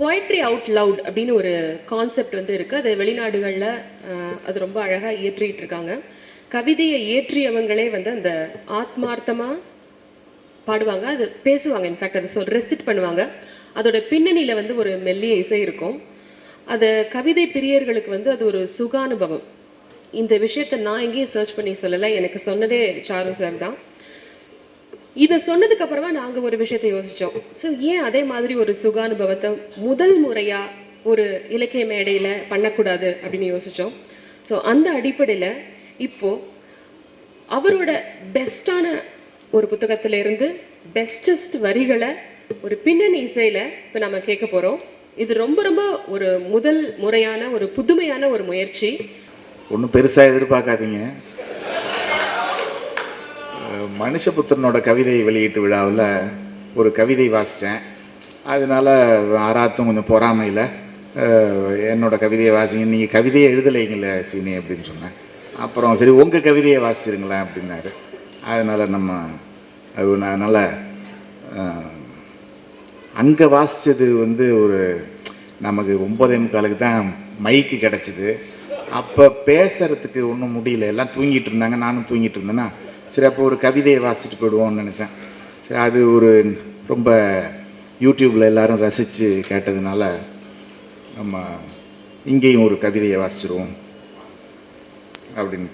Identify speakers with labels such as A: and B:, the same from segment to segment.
A: Poetry out loud அப்படின்னு ஒரு concept வந்து இருக்குது அது வெளிநாடுகளில் அது ரொம்ப அழகாக இயற்றிட்டு இருக்காங்க. கவிதையை இயற்றியவங்களே வந்து அந்த ஆத்மார்த்தமாக பாடுவாங்க. அது பேசுவாங்க. இன்ஃபேக்ட் அதை சொல் ரெசிட் பண்ணுவாங்க. அதோட பின்னணியில் வந்து ஒரு மெல்லிய இசை இருக்கும். அது கவிதை பிரியர்களுக்கு வந்து அது ஒரு சுகானுபவம். இந்த விஷயத்தை நான் எங்கேயும் சர்ச் பண்ணி சொல்லலை. எனக்கு சொன்னதே சாரு சார் தான். இதை சொன்னதுக்கு அப்புறமா நாங்க ஒரு விஷயத்தை யோசிச்சோம். ஸோ ஏன் அதே மாதிரி ஒரு சுகானுபவத்தை முதல் முறையா ஒரு இலக்கிய மேடையில பண்ணக்கூடாது அப்படின்னு யோசிச்சோம். ஸோ அந்த அடிப்படையில இப்போ அவரோட பெஸ்டான ஒரு புத்தகத்துல இருந்து பெஸ்டஸ்ட் வரிகளை ஒரு பின்னணி இசையில இப்போ நம்ம கேட்க போறோம். இது ரொம்ப ரொம்ப ஒரு முதல் முறையான ஒரு புதுமையான ஒரு முயற்சி.
B: ஒன்றும் பெருசாக எதிர்பார்க்காதீங்க. மனுஷபுத்திரனோட கவிதை வெளியீட்டு விழாவில் ஒரு கவிதை வாசித்தேன் அதனால் ஆராத்தும் கொஞ்சம் பொறாமையில் என்னோட கவிதையை வாசிங்க. நீங்கள் கவிதையை எழுதலைங்களே சீனி அப்படின்னு சொன்னேன். அப்புறம் சரி உங்கள் கவிதையை வாசிச்சிருங்களேன் அப்படின்னாரு. அதனால் நம்ம அது நான் அங்கே வாசித்தது வந்து ஒரு நமக்கு ஒம்பதே முக்காலுக்கு தான் மைக்கு கிடச்சிது. அப்போ பேசுகிறதுக்கு ஒன்றும் முடியல. எல்லாம் தூங்கிட்டு இருந்தாங்க. நானும் தூங்கிட்டு இருந்தேன்னா சரி அப்போ ஒரு கவிதையை வாசிச்சுட்டு போயிடுவோம்னு நினச்சேன். சரி அது ஒரு ரொம்ப யூடியூப்பில் எல்லாரும் ரசித்து கேட்டதுனால நம்ம இங்கேயும் ஒரு கவிதையை வாசிச்சிருவோம் அப்படின்னு.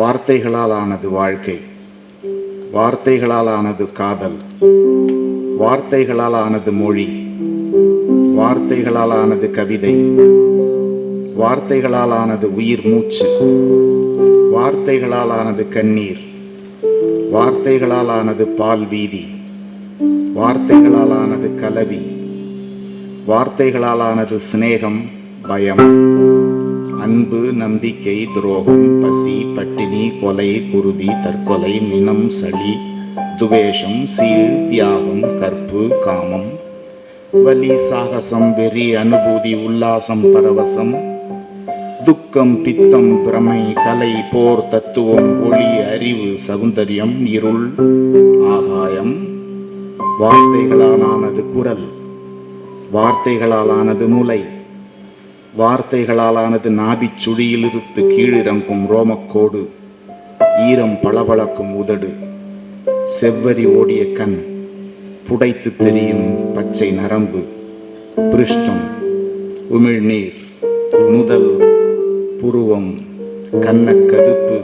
B: வார்த்தைகளால் ஆனது வாழ்க்கை வார்த்தைகளால் ஆனது காதல் வார்த்தைகளால் ஆனது மொழி வார்த்தைகளால் ஆனது கவிதை வார்த்தைகளால் ஆனது உயிர் மூச்சு வார்த்தைகளால் ஆனது கண்ணீர் வார்த்தைகளால் ஆனது பால் வீதி வார்த்தைகளால் ஆனது கலவி வார்த்தைகளால் ஆனது சிநேகம் பயம் அன்பு நம்பிக்கை துரோகம் பசி பட்டினி கொலை குருதி தற்கொலை நினம் சளி துவேஷம் சீல் தியாகம் கற்பு காமம். வலி சாகசம் வெறி அனுபூதி உல்லாசம் பரவசம். துக்கம் பித்தம் பிரமை கலை போர் தத்துவம் ஒளி அறிவு சௌந்தரியம் இருள் ஆகாயம். வார்த்தைகளாலானது குரல் வார்த்தைகளாலானது முலை வார்த்தைகளாலானது நாபிச் சுழியிலிருந்து கீழிறங்கும் ரோமக்கோடு ஈரம் பளபளக்கும் உதடு. செவ்வரி ஓடிய கண் புடைத்து தெரியும் பச்சை நரம்பு பிருஷ்டம் உமிழ்நீர் முதல் புருவம் கன்னக்கதுப்பு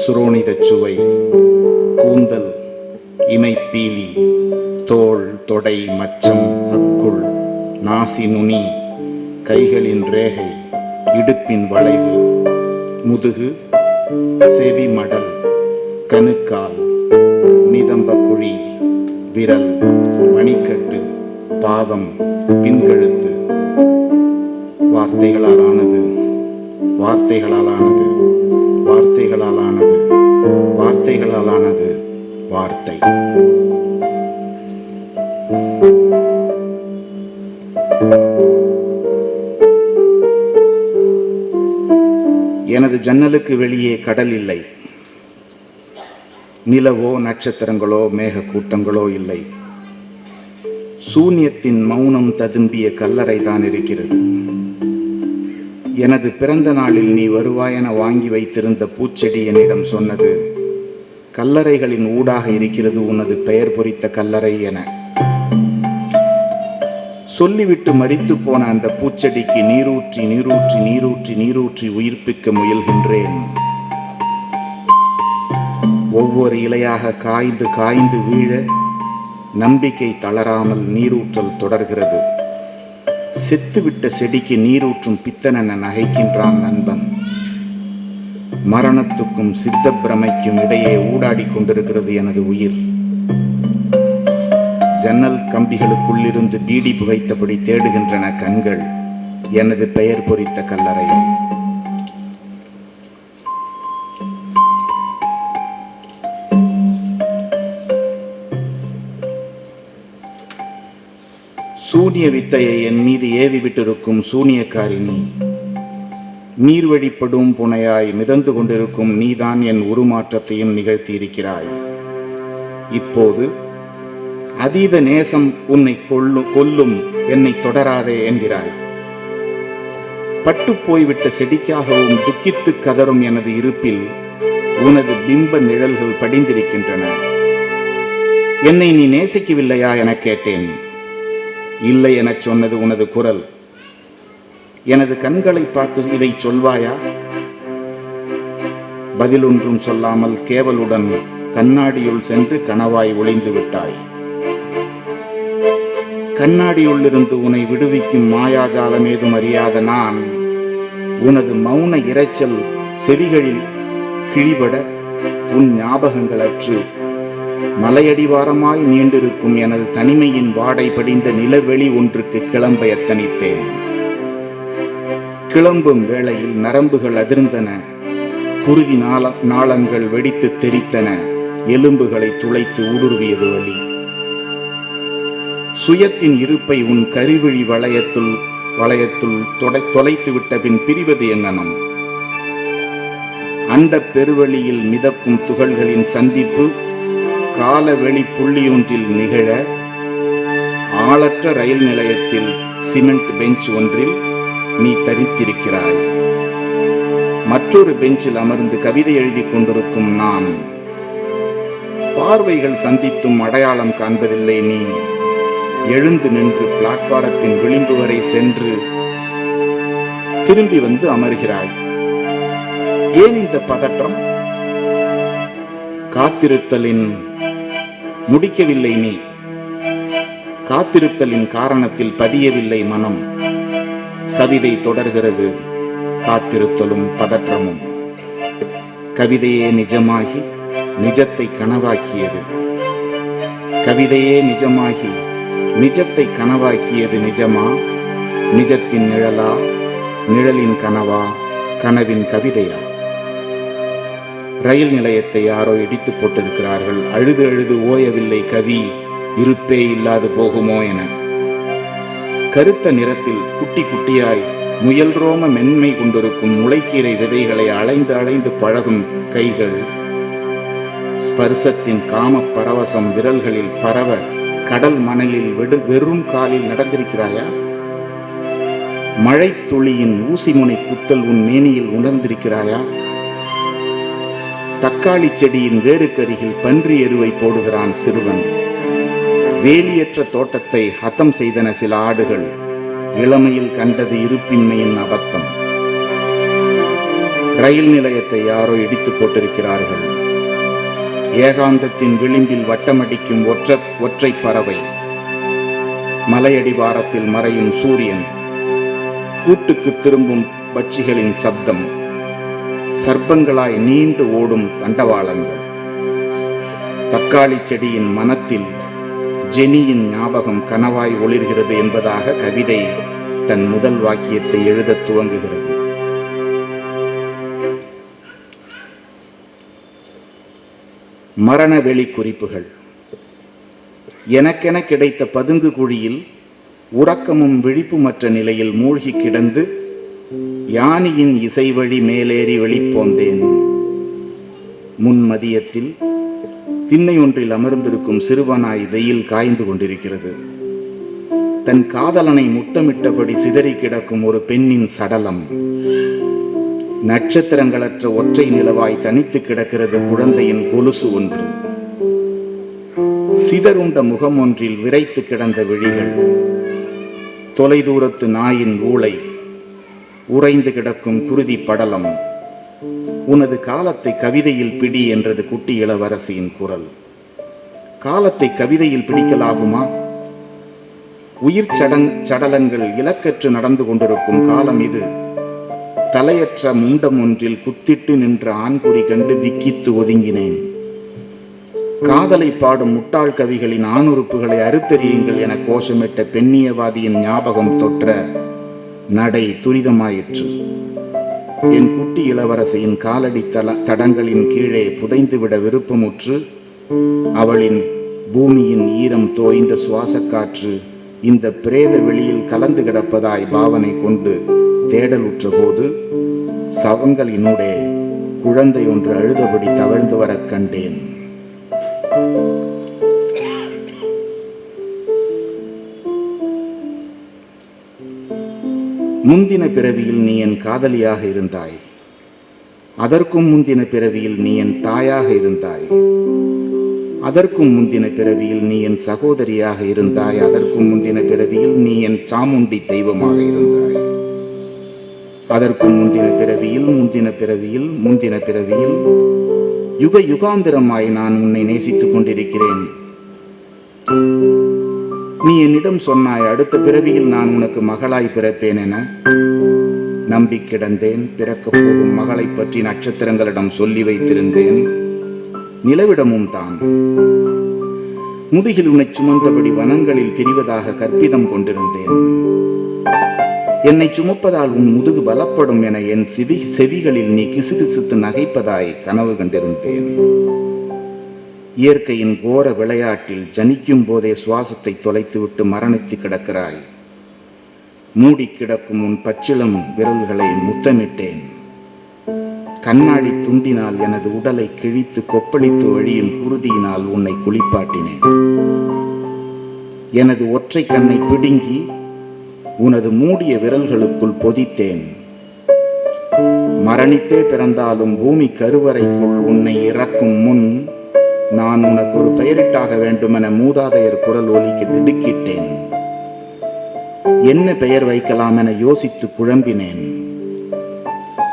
B: சுரோனிதச் சுவை கூந்தல் இமைப்பீலி தோள் தொடை மச்சம் அக்குள் நாசி நுனி கைகளின் ரேகை இடுப்பின் வளைவு முதுகு செவி மடல் கணுக்கால் குழி விரல் மணிக்கட்டு பாதம் பின்கழுத்து. வார்த்தைகளால் ஆனது வார்த்தைகளால் ஆனது வார்த்தைகளால் ஆனது வார்த்தைகளால் ஆனது வார்த்தை. எனது ஜன்னலுக்கு வெளியே கடல் இல்லை. நிலவோ நட்சத்திரங்களோ மேக கூட்டங்களோ இல்லை. சூன்யத்தின் மௌனம் ததும்பிய கல்லறை தான் இருக்கிறது. எனது பிறந்த நாளில் நீ வருவாயென வாங்கி வைத்திருந்த பூச்செடி என்னிடம் சொன்னது கல்லறைகளின் ஊடாக இருக்கிறது உனது பெயர் பொறித்த கல்லறை என. சொல்லிவிட்டு மறித்து போன அந்த பூச்செடிக்கு நீரூற்றி நீரூற்றி நீரூற்றி நீரூற்றி உயிர்ப்பிக்க முயல்கின்றேன். ஒவ்வொரு இலையாக காய்ந்து காய்ந்து வீழ நம்பிக்கை தளராமல் நீரூற்றல் தொடர்கிறது. செத்துவிட்ட செடிக்கு நீரூற்றும் பித்தனென நகைக்கின்றான் நண்பன். மரணத்துக்கும் சித்த பிரமைக்கும் இடையே ஊடாடிக் கொண்டிருக்கிறது எனது உயிர். ஜன்னல் கம்பிகளுக்குள்ளிருந்து பீடி புகைத்தபடி தேடுகின்றன கண்கள். எனது பெயர் பொறித்த கல்லறையை சூனிய வித்தையை என் மீது ஏவி விட்டிருக்கும் சூனியக்காரி நீ நீர்வழிப்படும் புனையாய் மிதந்து கொண்டிருக்கும் நீதான் என் உருமாற்றத்தையும் நிகழ்த்தியிருக்கிறாய். இப்போது அதீத நேசம் உன்னை கொள்ளும் கொல்லும் என்னை தொடராதே என்கிறாய். பட்டு போய்விட்ட செடிக்காகவும் துக்கித்து கதறும் எனது இருப்பில் உனது பிம்ப நிழல்கள் படிந்திருக்கின்றன. என்னை நீ நேசிக்கவில்லையா எனக் கேட்டேன். இல்லை எனச் சொன்னது உனது குரல். எனது கண்களை பார்த்து இதை சொல்வாயா? பதிலொன்றும் சொல்லாமல் கேவலுடன் கண்ணாடியுள் சென்று கனவாய் ஒளிந்து விட்டாய். கண்ணாடியுள்ளிருந்து உன்னை விடுவிக்கும் மாயாஜாலம் ஏதும் அறியாத நான் உனது மௌன இரைச்சல் செவிகளில் கிழிபட உன் ஞாபகங்களற்று மலையடிவாரமாய் நீண்டிருக்கும் எனது தனிமையின் வாடை படிந்த நிலவெளி ஒன்றுக்கு கிளம்ப எத்தனித்தேன். கிளம்பும் வேளையில் நரம்புகள் அதிர்ந்தன. குருதி நாள நாளங்கள் வெடித்து தெரித்தன எலும்புகளை துளைத்து ஊடுருவியது வழி சுயத்தின் இருப்பை உன் கருவிழி வளையத்துள் வளையத்துள் தொடை தொலைத்து விட்ட பின் பிரிவது எங்கனம் அண்ட பெருவழியில் மிதக்கும் துகள்களின் சந்திப்பு காலவெளி புள்ளியொன்றில் நிகழ ஆளற்ற ரயில் நிலையத்தில் சிமெண்ட் பெஞ்ச் ஒன்றில் நீ தரித்திருக்கிறாய். மற்றொரு பெஞ்சில் அமர்ந்து கவிதை எழுதிக் கொண்டிருக்கும் நான். பார்வைகள் சந்தித்தும் அடையாளம் காண்பதில்லை நீ. எழுந்து நின்று பிளாட்பாரத்தின் விளிம்பு வரை சென்று திரும்பி வந்து அமர்கிறாய். ஏன் இந்த பதற்றம்? காத்திருத்தலின் முடிக்கவில்லை நீ. காத்திருத்தலின் காரணத்தில் பதியவில்லை மனம். கவிதை தொடர்கிறது காத்திருத்தலும் பதற்றமும். கவிதையே நிஜமாகி நிஜத்தை கனவாக்கியது. கவிதையே நிஜமாகி நிஜத்தை கனவாக்கியது நிஜமா? நிஜத்தின் நிழலா? நிழலின் கனவா? கனவின் கவிதையா? ரயில் நிலையத்தை யாரோ இடித்து போட்டிருக்கிறார்கள். அழுது அழுது ஓயவில்லை கவி. இருப்பே இல்லாது போகுமோ என. கருத்த நிறத்தில் குட்டி குட்டியாய் முயல் ரோம மென்மை கொண்டிருக்கும் முளைக்கீரை விதைகளை அலைந்து அலைந்து பழகும் கைகள். ஸ்பர்சத்தின் காம பரவசம் விரல்களில் பரவ கடல் மணலில் வெடு வெறும் காலில் நடந்திருக்கிறாயா? மழை துளியின் ஊசிமுனை குத்தல் உன் மேனியில் உணர்ந்திருக்கிறாயா? தக்காளி செடியின் வேறுக்கருகில் பன்றி எருவை போடுகிறான் சிறுவன். வேலியற்ற தோட்டத்தை ஹத்தம் செய்தன சில ஆடுகள் இளமையில் கண்டது இருப்பின்மையின் அபத்தம். ரயில் நிலையத்தை யாரோ இடித்து போட்டிருக்கிறார்கள். ஏகாந்தத்தின் விளிம்பில் வட்டமடிக்கும் ஒற்ற ஒற்றை பறவை. மலையடிவாரத்தில் மறையும் சூரியன். கூட்டுக்கு திரும்பும் பட்சிகளின் சப்தம். சர்ப்பங்களாய் நீண்டு ஓடும் தண்டவாளங்கள். தக்காளி செடியின் மனத்தில் ஜெனியின் ஞாபகம் கனவாய் ஒளிர்கிறது என்பதாக கவிதை தன் முதல் வாக்கியத்தை எழுதத் துவங்குகிறது. மரண வெளி குறிப்புகள். எனக்கென கிடைத்த பதுங்கு குழியில் உறக்கமும் விழிப்புமற்ற நிலையில் மூழ்கி கிடந்து யானியின் இசை வழி மேலேறி வெளிப்போந்தேன். முன் மதியத்தில் திண்ணை ஒன்றில் அமர்ந்திருக்கும் சிறுவனாய் வெயில் காய்ந்து கொண்டிருக்கிறது. தன் காதலனை முத்தமிட்டபடி சிதறி கிடக்கும் ஒரு பெண்ணின் சடலம். நட்சத்திரங்களற்ற ஒற்றை நிலவாய் தனித்து கிடக்கிறது குழந்தையின் கொலுசு ஒன்று. சிதறுண்ட முகம் ஒன்றில் விரைத்து கிடந்த விழிகள். தொலைதூரத்து நாயின் ஊளை உறைந்து கிடக்கும் குருதி படலம். உனது காலத்தை கவிதையில் பிடி என்றது குட்டி இளவரசியின் குரல். காலத்தை கவிதையில் பிடிக்கலாகுமா? உயிர் சடங் சடலங்கள் இலக்கற்று நடந்து கொண்டிருக்கும் காலம் இது. தலையற்ற முண்டம் ஒன்றில் குத்திட்டு நின்ற ஆண்குறி கண்டு திக்கித்து ஒதுங்கினேன். காதலை பாடும் முட்டாள் கவிகளின் ஆணுறுப்புகளை அறுத்தறியுங்கள் என கோஷமிட்ட பெண்ணியவாதியின் ஞாபகம் தொற்ற. நடை துரிதமாயிற்று. என் குட்டி இளவரசியின் காலடி தல தடங்களின் கீழே புதைந்துவிட விருப்பமுற்று அவளின் பூமியின் ஈரம் தோய்ந்த சுவாசக்காற்று இந்த பிரேத வெளியில் கலந்து கிடப்பதாய் பாவனை கொண்டு தேடலுற்ற போது சவங்களினூடே குழந்தை ஒன்று அழுதபடி தவழ்ந்து வரக் கண்டேன். முந்தின பிறவியில் நீ என் காதலியாக இருந்தாய். அதற்கும் முந்தின பிறவியில் நீ என் தாயாக இருந்தாய். அதற்கும் முந்தின பிறவியில் நீ என் சகோதரியாக இருந்தாய். அதற்கும் முந்தின பிறவியில் நீ என் சாமுண்டி தெய்வமாக இருந்தாய். அதற்கும் முந்தின பிறவியில் முந்தின பிறவியில் முந்தின பிறவியில் யுக யுகாந்திரமாய் நான் உன்னை நேசித்துக் கொண்டிருக்கிறேன். நீ என்னிடம் சொன்னாய் அடுத்த பிறவியில் நான் உனக்கு மகளாய் பிறப்பேன் என நம்பி கிடந்தேன் பிறக்கப் போகும் மகளை பற்றி நட்சத்திரங்களிடம் சொல்லி வைத்திருந்தேன். நிலவிடமும் தான். முதுகில் உன்னை சுமந்தபடி வனங்களில் திரிவதாக கற்பிதம் கொண்டிருந்தேன். என்னை சுமப்பதால் உன் முதுகு பலப்படும் என என் செவி செவிகளில் நீ கிசுகிசுத்து நகைப்பதாய் கனவு கண்டிருந்தேன். இயற்கையின் கோர விளையாட்டில் ஜனிக்கும் போதே சுவாசத்தை தொலைத்துவிட்டு மரணித்து கிடக்கிறாய். மூடி கிடக்கும் உன் பச்சிளம் விரல்களை முத்தமிட்டேன். கண்ணாடி துண்டினால் எனது உடலை கிழித்து கொப்பளித்து வழியும் குருதியினால் உன்னை குளிப்பாட்டினேன். எனது ஒற்றை கண்ணை பிடுங்கி உனது மூடிய விரல்களுக்குள் பொதித்தேன். மரணித்தே பிறந்தாலும் பூமி கருவறைக்குள் உன்னை இறக்கும் முன் நான் உனக்கு ஒரு பெயரிட்டாக வேண்டுமென மூதாதையர் குரல் ஒலிக்கு திடுக்கிட்டேன். என்ன பெயர் வைக்கலாம் என யோசித்து குழம்பினேன்.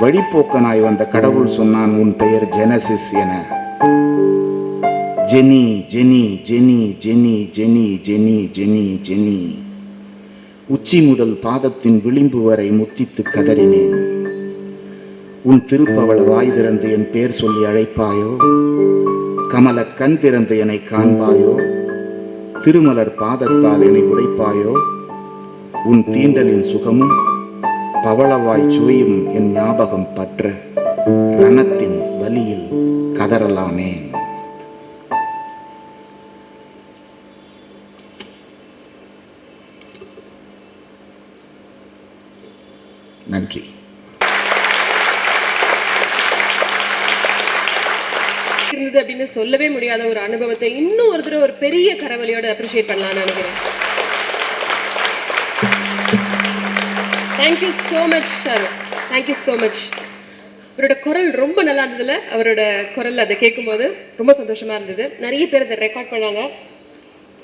B: வழிப்போக்கனாய் வந்த கடவுள் சொன்னான் உன் பெயர் ஜெனசிஸ் என. Jenny Jenny Jenny Jenny Jenny Jenny Jenny Jenny. உச்சி முதல் பாதத்தின் விளிம்பு வரை முத்தித்து கதறினேன். உன் திருப்பவள வாய் திறந்து என் பேர் சொல்லி அழைப்பாயோ? கமல கண் திறந்து என்னை காண்பாயோ? திருமலர் பாதத்தால் என்னை உடைப்பாயோ? உன் தீண்டலின் சுகமும் பவளவாய் சுவையும் என் ஞாபகம் பற்ற ரணத்தின் வலியில் கதறலாமே.
A: இருந்தது அப்படின்னு சொல்லவே முடியாத ஒரு அனுபவத்தை இன்னும் ஒரு தடவை ஒரு பெரிய கரவலியோட அப்ரிஷியேட் பண்ணலாம்னு நினைக்கிறேன். Thank you so much sir thank you so much அவரோட குரல் ரொம்ப நல்லா இருந்ததுல. அவரோட குரல் அதை கேட்கும்போது ரொம்ப சந்தோஷமா இருந்தது. நிறைய பேர் அதை ரெக்கார்ட் பண்ணாங்க.